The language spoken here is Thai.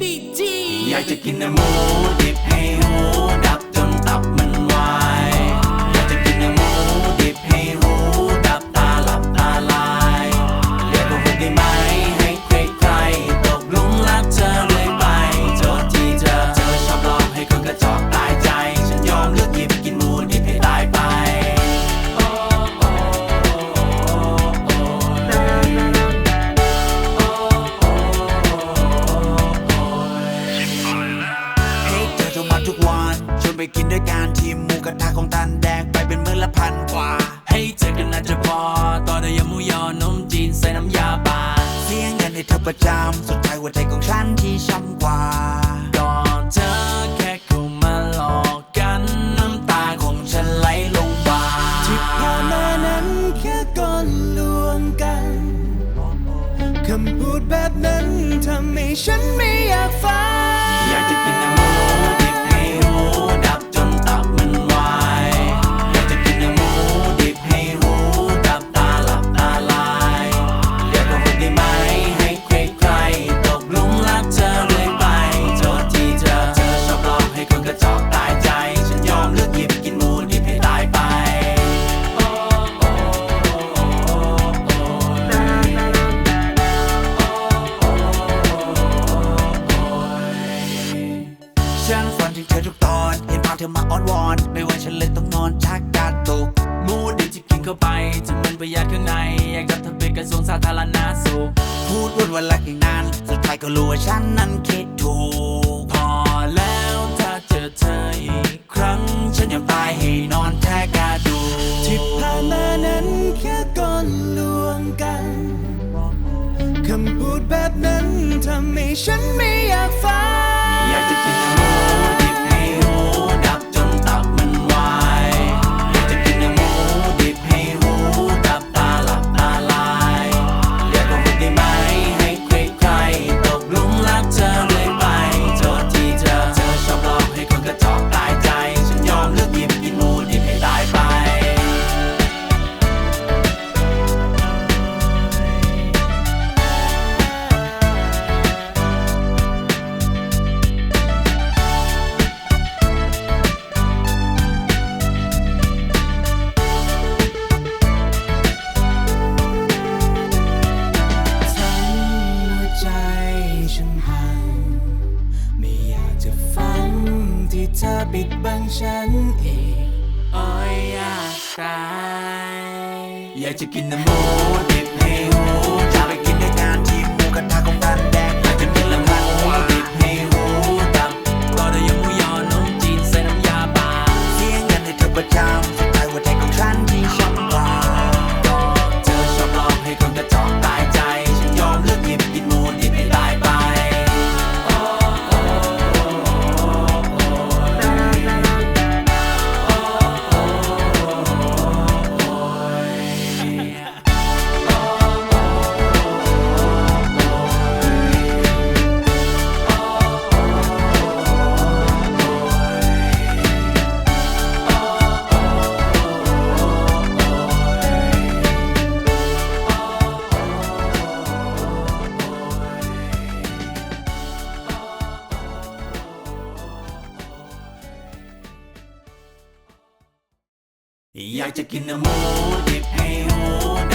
บีอยากจะกินน้ำหมูดิบให้หูด ไปกินด้วยกันที่หมูกระทะของตันแดงไปเป็นมื้อละพันกว่าเฮ้ยเจอกันน่าจะพอต่อด้วยยำหมูยอนมจีนใส่น้ำยาป่าเสียงกันให้เธอประจำสุดท้ายหัวใจของฉันที่ช้ำกว่าก็เธอแค่เข้ามาหลอกกันน้ำตาของฉันไหลลงบาที่ผ่านมานั้นแค่ก่อนลวงกันคำพูดแบบนั้นทำให้ฉันไม่อยากฟังอยากจะกินเนื้อ อนไม่ว่าฉันเลยต้องนอนชักกาตุกมูดิบที่กินเข้าไปจะมันประหยัดข้างใน อยากจับเธอไปกระทรวงสาธารณสุขพูดวนวันละอย่านั้นสุดท้ายก็รู้ว่าฉันนั้นคิดถูกพอแล้วถ้าเจอเธออีกครั้ง ฉันยอมตายให้นอนแท้กาดูที่ผ่านมานั้นแค่ก่อนลวงกันคำพูดแบบนั้นทำให้ฉันไม่อยากฟังอยากจะกิน เธอปิดบังฉันอีกโอ้ยอยากตาย อยากจะกินเนื้อหมูดิบ อยากจะกินหมูดิบให้หูด